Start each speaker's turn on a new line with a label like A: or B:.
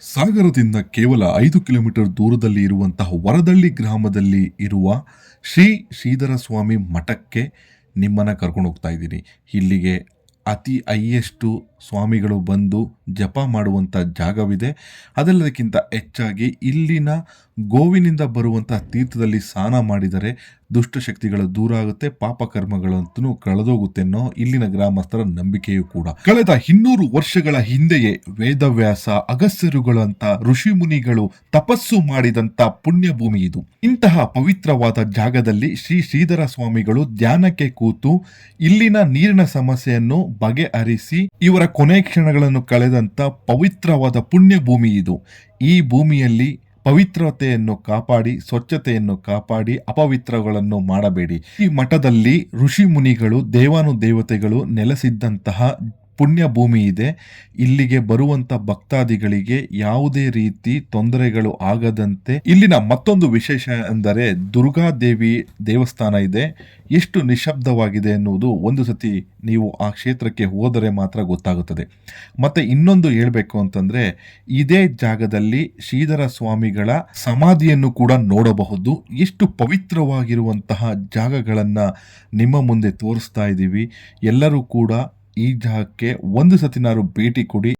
A: ಸಾಗರದಿಂದ ಕೇವಲ ಐದು ಕಿಲೋಮೀಟರ್ ದೂರದಲ್ಲಿ ಇರುವಂತಹ ವರದಳ್ಳಿ ಗ್ರಾಮದಲ್ಲಿ ಇರುವ ಶ್ರೀ ಶ್ರೀಧರ ಸ್ವಾಮಿ ಮಠಕ್ಕೆ ನಿಮ್ಮನ್ನು ಕರ್ಕೊಂಡು ಹೋಗ್ತಾ ಇದ್ದೀನಿ. ಇಲ್ಲಿಗೆ ಅತಿ ಹೈಯೆಸ್ಟು ಸ್ವಾಮಿಗಳು ಬಂದು ಜಪ ಮಾಡುವಂಥ ಜಾಗವಿದೆ. ಅದೆಲ್ಲದಕ್ಕಿಂತ ಹೆಚ್ಚಾಗಿ ಇಲ್ಲಿನ ಗೋವಿನಿಂದ ಬರುವಂಥ ತೀರ್ಥದಲ್ಲಿ ಸ್ನಾನ ಮಾಡಿದರೆ ದುಷ್ಟಶಕ್ತಿಗಳು ದೂರ ಆಗುತ್ತೆ ಪಾಪಕರ್ಮಗಳಂತೂ ಕಳೆದೋಗುತ್ತೆ ಅನ್ನೋ ಇಲ್ಲಿನ ಗ್ರಾಮಸ್ಥರ ನಂಬಿಕೆಯೂ ಕೂಡ. ಕಳೆದ ಇನ್ನೂರು ವರ್ಷಗಳ ಹಿಂದೆಯೇ ವೇದವ್ಯಾಸ ಅಗಸ್ಯರುಗಳಂತ ಋಷಿ ಮುನಿಗಳು ತಪಸ್ಸು ಮಾಡಿದಂತ ಪುಣ್ಯ ಭೂಮಿ ಇದು. ಇಂತಹ ಪವಿತ್ರವಾದ ಜಾಗದಲ್ಲಿ ಶ್ರೀ ಶ್ರೀಧರ ಸ್ವಾಮಿಗಳು ಧ್ಯಾನಕ್ಕೆ ಕೂತು ಇಲ್ಲಿನ ನೀರಿನ ಸಮಸ್ಯೆಯನ್ನು ಬಗೆಹರಿಸಿ ಇವರ ಕೊನೆ ಕ್ಷಣಗಳನ್ನು ಕಳೆದಂತ ಪವಿತ್ರವಾದ ಪುಣ್ಯ ಭೂಮಿ ಇದು. ಈ ಭೂಮಿಯಲ್ಲಿ ಪವಿತ್ರತೆಯನ್ನು ಕಾಪಾಡಿ, ಸ್ವಚ್ಛತೆಯನ್ನು ಕಾಪಾಡಿ, ಅಪವಿತ್ರಗಳನ್ನು ಮಾಡಬೇಡಿ. ಈ ಮಠದಲ್ಲಿ ಋಷಿ ಮುನಿಗಳು ದೇವಾನು ದೇವತೆಗಳು ನೆಲೆಸಿದ್ದಂತಹ ಪುಣ್ಯ ಭೂಮಿ ಇದೆ. ಇಲ್ಲಿಗೆ ಬರುವಂತ ಭಕ್ತಾದಿಗಳಿಗೆ ಯಾವುದೇ ರೀತಿ ತೊಂದರೆಗಳು ಆಗದಂತೆ ಇಲ್ಲಿನ ಮತ್ತೊಂದು ವಿಶೇಷ ಎಂದರೆ ದುರ್ಗಾದೇವಿ ದೇವಸ್ಥಾನ ಇದೆ. ಎಷ್ಟು ನಿಶಬ್ದವಾಗಿದೆ ಎನ್ನುವುದು ಒಂದು ಸತಿ ನೀವು ಆ ಕ್ಷೇತ್ರಕ್ಕೆ ಹೋದರೆ ಮಾತ್ರ ಗೊತ್ತಾಗುತ್ತದೆ. ಮತ್ತೆ ಇನ್ನೊಂದು ಹೇಳಬೇಕು ಅಂತಂದ್ರೆ ಇದೇ ಜಾಗದಲ್ಲಿ ಶ್ರೀಧರ ಸ್ವಾಮಿಗಳ ಸಮಾಧಿಯನ್ನು ಕೂಡ ನೋಡಬಹುದು. ಎಷ್ಟು ಪವಿತ್ರವಾಗಿರುವಂತಹ ಜಾಗಗಳನ್ನು ನಿಮ್ಮ ಮುಂದೆ ತೋರಿಸ್ತಾ ಇದ್ದೀವಿ. ಎಲ್ಲರೂ ಕೂಡ ಈ ಜಾಗಕ್ಕೆ ಒಂದು ಸತಿನಾರು ಭೇಟಿ ಕೊಡಿ.